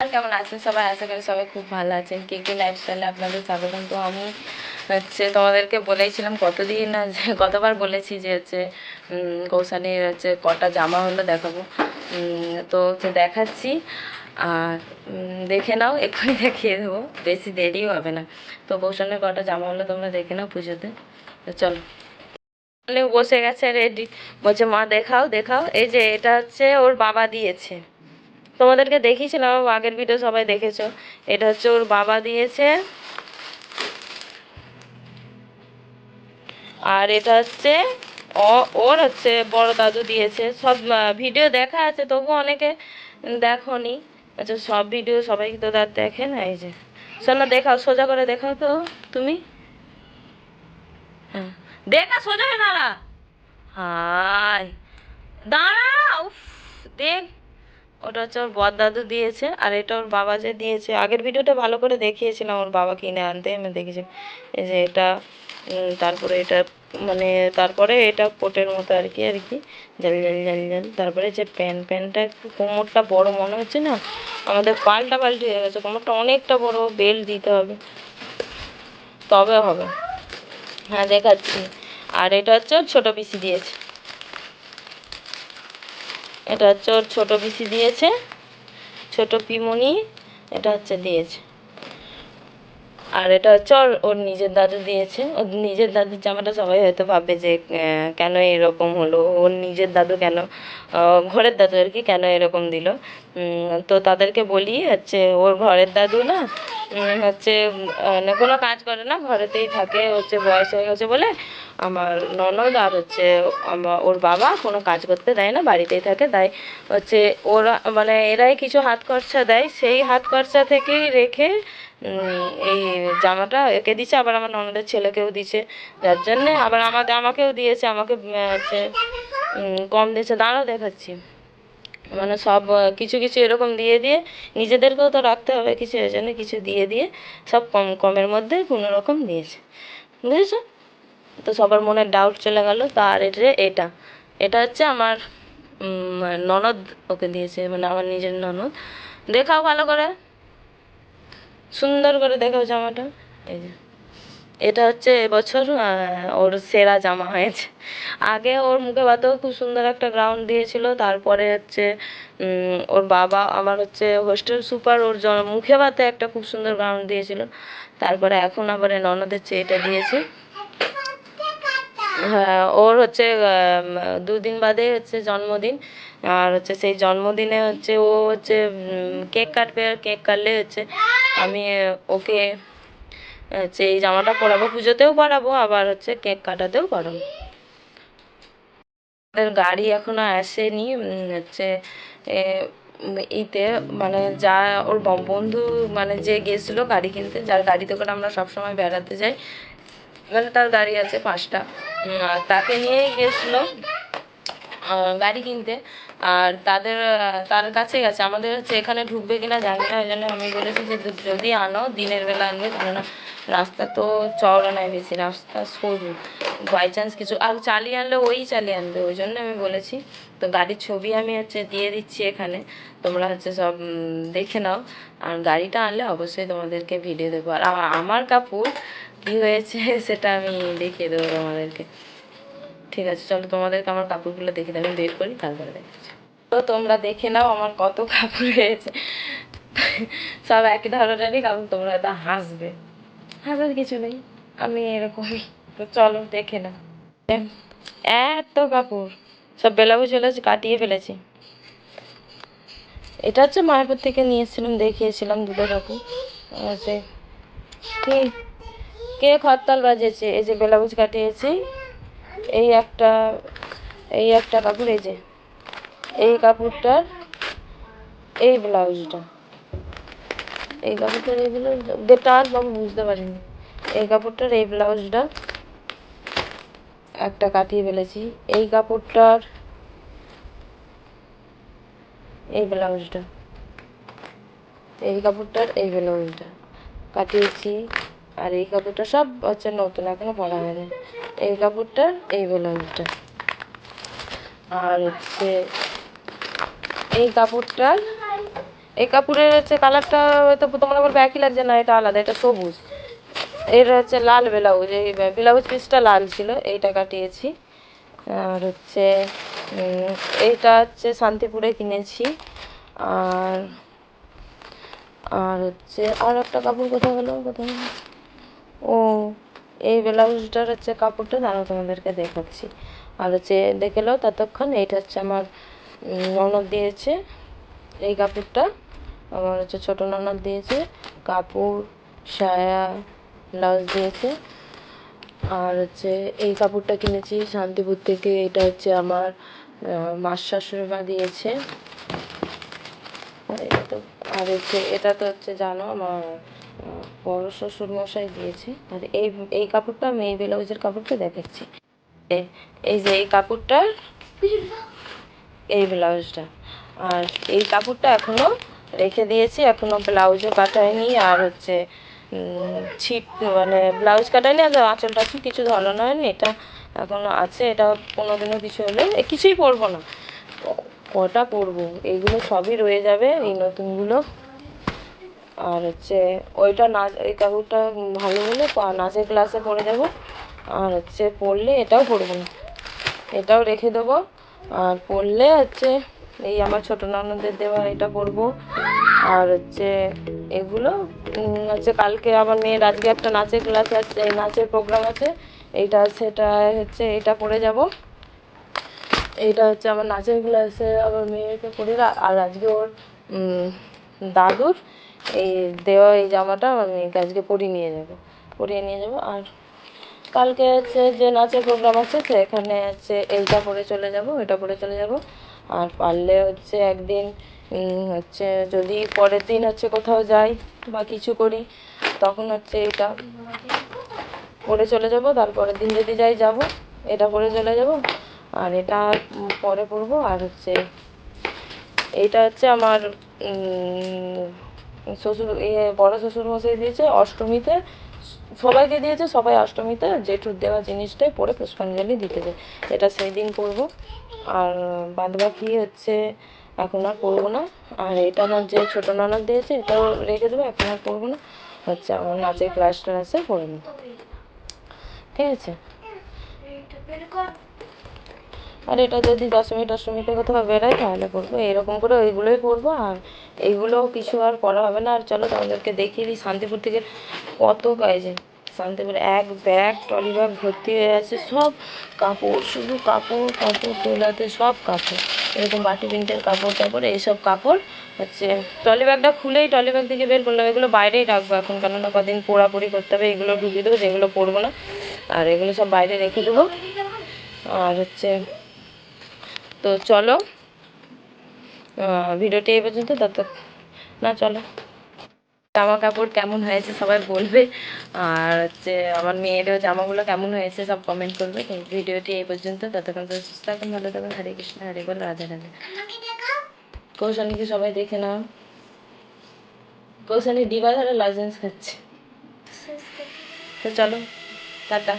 কেমন আছেন? সবাই আশা করি সবাই খুব ভালো আছেন। কে কে লাইফস্টাইলে আপনাদের স্বাগতম? তো আমি হচ্ছে তোমাদেরকে বলেইছিলাম কতদিন যে গতবার বলেছি যে হচ্ছে কৌশানীর হচ্ছে কটা জামা হলো দেখাবো। তো দেখাচ্ছি। আর দেখে নাও, এক্ষুনি দেখিয়ে দেবো। বেশি দেরিও হবে না। তো কৌশানের কটা জামা হলো তোমরা দেখে নাও পুজোতে। তো চলো। অনেক বসে গেছে রেডি বলছে, মা, দেখাও দেখাও। এই যে, এটা হচ্ছে ওর বাবা দিয়েছে। তোমাদেরকে দেখিয়েছিলাম আগের ভিডিও সবাই দেখেছ। এটা হচ্ছে ওর বাবা দিয়েছে। আর এটা হচ্ছে ওর হচ্ছে বড় দাদু দিয়েছে। সব ভিডিও দেখা আছে তবু অনেকে দেখোনি। আচ্ছা সব ভিডিও সবাই তো তার দেখে না, এই যে। শোনো দেখাও, সোজা করে দেখাও তো, তুমি। হ্যাঁ। দেখা সোজা হয়ে দাঁড়া। হাই দাঁড়া, উফ, দেখ। ওটা হচ্ছে ওর বর দাদু দিয়েছে, আর এটা ওর বাবা যে দিয়েছে। আগের ভিডিওটা ভালো করে দেখিয়েছিলাম ওর বাবা কিনে আনতে, আমি দেখেছি। এই যে এটা তারপরে এটা মানে তারপরে এটা কোটের মতো আর কি আর কি। জালি জালি জালি জালি। তারপরে যে প্যান্ট প্যান্টটা একটু কোমরটা বড় মনে হচ্ছে না? আমাদের পাল্টা পাল্টি হয়ে গেছে। কোমরটা অনেকটা বড়, বেল্ট দিতে হবে। তবে হবে। হ্যাঁ দেখাচ্ছি। আর এটা হচ্ছে ছোটো পিসি দিয়েছে। এটা হচ্ছে ওর ছোটো পিসি দিয়েছে। ছোটো পিমনি, এটা হচ্ছে দিয়েছে। আর এটা হচ্ছে ওর ওর নিজের দাদু দিয়েছে। ওর নিজের দাদুর জামাটা সবাই হয়তো ভাববে যে কেন এরকম হলো? ওর নিজের দাদু কেন ঘরের দাদু আর কি কেন এরকম দিল? তো তাদেরকে বলি, হচ্ছে ওর ঘরের দাদু না হচ্ছে মানে কোনো কাজ করে না, ঘরেতেই থাকে, হচ্ছে বয়স হয়ে গেছে বলে আমার ননদ আর হচ্ছে ওর বাবা কোনো কাজ করতে দেয় না, বাড়িতেই থাকে, তাই হচ্ছে ওরা মানে এরাই কিছু হাত খরচা দেয়। সেই হাত খরচা থেকেই রেখে এই জামাটা একে দিছে, আবার আমার ননদের ছেলেকেও দিছে। যার জন্যে আবার আমাদের, আমাকেও দিয়েছে, আমাকে হচ্ছে কম দিয়েছে। দাঁড়াও দেখাচ্ছি। মানে সব কিছু কিছু এরকম দিয়ে দিয়ে নিজেদেরকেও তো রাখতে হবে কিছু, এই জন্য কিছু দিয়ে দিয়ে সব কম, কমের মধ্যে কোনো রকম দিয়েছে। বুঝেছ? তো সবার মনে ডাউট চলে গেল, তো আর এটা এটা। এটা হচ্ছে আমার ননদ ওকে দিয়েছে মানে আমার নিজের ননদ। দেখাও ভালো করে। সুন্দর করে দেখাও জামাটা। এই যে। এটা হচ্ছে এবছর ওর সেরা জামা হয়েছে। আগে ওর মুখে বাতেও খুব সুন্দর একটা গ্রাউন্ড দিয়েছিল, তারপরে হচ্ছে ওর বাবা আমার হচ্ছে হোস্টেল সুপার ওর মুখে বাতে একটা খুব সুন্দর গ্রাউন্ড দিয়েছিল। তারপরে এখন আবার ননদের চেয়ে এটা দিয়েছে। ওর হচ্ছে দুদিন বাদে হচ্ছে জন্মদিন। আর হচ্ছে সেই জন্মদিনে হচ্ছে ও হচ্ছে কেক কাটবে। আর কেক কাটলে হচ্ছে আমি ওকে হচ্ছে এই জামাটা পরাবো। পুজোতেও পরাবো, আবার হচ্ছে কেক কাটাতেও পরাবো। গাড়ি এখনও আসেনি হচ্ছে ইতে মানে যা ওর বন্ধু মানে যে গেছিল গাড়ি কিনতে, যার গাড়িতে করে আমরা সবসময় বেড়াতে যাই মানে তার গাড়ি আছে পাঁচটা। তাকে নিয়ে গেছিল গাড়ি কিনতে। আর তাদের, তার কাছে গেছে। আমাদের হচ্ছে এখানে ঢুকবে কিনা জানি না ওই জন্য আমি বলেছি যে যদি- আনো, দিনের বেলা আনবে, কেননা রাস্তা তো চওড়া নয় বেশি, রাস্তা সরু। বাই চান্স কিছু, আর চালিয়ে আনলে ওই চালিয়ে আনবে ওই জন্য আমি বলেছি। তো গাড়ির ছবি আমি হচ্ছে দিয়ে দিচ্ছি এখানে। তোমরা হচ্ছে সব দেখে নাও। আর গাড়িটা আনলে অবশ্যই তোমাদেরকে ভিডিও দেবো। আর আমার কাপড় কী হয়েছে, সেটা আমি দেখিয়ে দেবো তোমাদেরকে। ঠিক আছে, চলো তোমাদেরকে আমার কাপড়গুলো দেখে আমি বের করি, তারপরে দেখাচ্ছি তো তোমরা দেখে নাও আমার কত কাপড় হয়েছে সব একই ধরনেরই কাপড়, তোমরা হয়তো হাসবে। হাসার কিছু নেই, আমি এরকমই তো চলো দেখে নাও। এত কাপড়, সব ব্লাউজ ব্লাউজ কাটিয়ে ফেলেছি। এটা হচ্ছে মায়াপুর থেকে নিয়ে এসেছিলাম, দেখিয়েছিলাম দুটো কাপড়। আছে কি খরতাল বাজেছে এই যে ব্লাউজ কাটিয়েছি। এই একটা এই একটা কাপড়, এই যে, এই কাপড়টার এই ব্লাউজটা। এই কাপড়টার এই ব্লাউজটা যেটা বাবু, বুঝতে পারিনি। এই কাপড়টার এই ব্লাউজটা একটা কাটিয়ে ফেলেছি। এই কাপড়টার এই ব্লাউজটা। এই কাপড়টার এই ব্লাউজটা কাটিয়েছি। আর এই কাপড়টা সব হচ্ছে নতুন, এখনও পরা হয়নি। এই কাপড়টার এই ব্লাউজটা আর হচ্ছে এই কাপড়টার এই কাপড়ের হচ্ছে কালারটা হয়তো তোমার বলবে একই লাগছে না, এটা আলাদা, এটা সবুজ। এর হচ্ছে লাল ব্লাউজ, এই ব্লাউজ পিসটা লাল ছিল, এইটা কাটিয়েছি। আর হচ্ছে এইটা হচ্ছে শান্তিপুরে কিনেছি। আর আর হচ্ছে আর একটা কাপড় কোথায় হলো, কোথায়? ও, এই ব্লাউজটার হচ্ছে কাপড়টা, দাঁড়াও তোমাদেরকে দেখাচ্ছি। আর হচ্ছে দেখে নাও ততক্ষণ, এইটা হচ্ছে আমার ননদ দিয়েছে এই কাপড়টা। আমার হচ্ছে ছোটো ননদ দিয়েছে, কাপড়, সায়া, ব্লাউজ দিয়েছে। আর হচ্ছে এই কাপড়টা কিনেছি শান্তিপুর থেকে, এটা হচ্ছে আমার মাস শাশুড়ি মা দিয়েছে। আর হচ্ছে, এটা তো হচ্ছে জানো আমার বড় শ্বশুর মশাই দিয়েছে। আর এই এই কাপড়টা আমি এই ব্লাউজের কাপড়টা দেখাচ্ছি। এই- যে এই কাপড়টার, এই ব্লাউজটা। আর এই কাপড়টা এখনও রেখে দিয়েছি, এখনও ব্লাউজও কাটায়নি আর হচ্ছে ছিট মানে ব্লাউজ কাটায়নি আর আঁচল টাচল কিছু ধরানো হয়নি, এটা এখনও আছে, এটা পনেরো দিনও কিছু হলে কিছুই পরবো না। কটা পরবো? এইগুলো সবই রয়ে যাবে, এই নতুনগুলো। আর হচ্ছে ওইটা নাচ এই কাপড়টা ভালো হলে নাচের ক্লাসে পরে যাব আর হচ্ছে পরলে এটাও পরবো না, এটাও রেখে দেবো। আর পরলে হচ্ছে এই আমার ছোটো ননদের দেওয়া এটা পরবো। আর হচ্ছে এগুলো হচ্ছে কালকে আমার মেয়ের আজকে একটা নাচের ক্লাস আছে নাচের প্রোগ্রাম আছে। এইটা সেটা হচ্ছে এটা পরে যাব। এইটা হচ্ছে আমার নাচের ক্লাসে আমার মেয়েকে পরে, আর আজকে ওর দাদুর এই দেওয়া এই জামাটা আমি আজকে পরিয়ে নিয়ে যাব। পরিয়ে নিয়ে যাব। আর কালকে হচ্ছে যে নাচের প্রোগ্রাম আছে সেখানে হচ্ছে এইটা পরে চলে যাব এটা পরে চলে যাব। আর পারলে হচ্ছে একদিন হচ্ছে যদি পরের দিন হচ্ছে কোথাও যাই বা কিছু করি, তখন হচ্ছে এটা পরে চলে যাব। তারপরের দিন যদি যাই যাব, এটা পরে চলে যাব। আর এটা পরে পরবো। আর হচ্ছে এইটা হচ্ছে আমার শ্বশুর ইয়ে বড় শ্বশুর মশাই দিয়েছে অষ্টমীতে, সবাইকে দিয়েছে, সবাই অষ্টমীতে জেঠুর দেওয়া জিনিসটাই পরে পুষ্পাঞ্জলি দিতে যায়। এটা সেই দিন করব। আর বাদ বাকি হচ্ছে, এখন আর করব না। আর এটা আমার যে ছোটো ননদ দিয়েছে, এটাও রেখে দেবো, এখন আর করব না। হচ্ছে আমার নাচের ক্লাস ক্লাসে করে নেব ঠিক আছে? আর এটা যদি দশমী টশমীতে কোথাও বেরোয়, তাহলে করব। এরকম করে ওইগুলোই করব, আর এইগুলো কিছু আর করা হবে না। আর চলো তোমাদেরকে দেখিয়ে দিই শান্তিপুর থেকে কত পাইছে শান্তিপুর এক ব্যাগ, ট্রলি ব্যাগ ভর্তি হয়ে আছে, সব কাপড়, শুধু কাপড় কাপড় তোলাতে সব কাপড়। এরকম বাটি প্রিন্টের কাপড় টাপড়, এইসব কাপড় হচ্ছে। ট্রলি ব্যাগটা খুলেই ট্রলি ব্যাগ থেকে বের করলাম। এগুলো বাইরেই রাখব এখন, কেননা কদিন পোড়াপুড়ি করতে হবে, এগুলো ঢুকিয়ে দেবো, যেগুলো পরবো না। আর এগুলো সব বাইরে রেখে দেবো। আর হচ্ছে তো চলো ভিডিওটি এই পর্যন্ত তত না, চলো। জামা কাপড় কেমন হয়েছে সবাই বলবে, আর হচ্ছে আমার মেয়েরও জামাগুলো কেমন হয়েছে সব কমেন্ট করবে, তো ভিডিওটি এই পর্যন্ত, ততক্ষণ তো সুস্থ থাকুন, ভালো থাকুন, হরে কৃষ্ণ, হরে বল, রাধে রাধে। কৌশানীকে সবাই দেখে নাও। কৌশানী ডিবা ধরে লাইসেন্স খাচ্ছে। তো চলো, টাটা।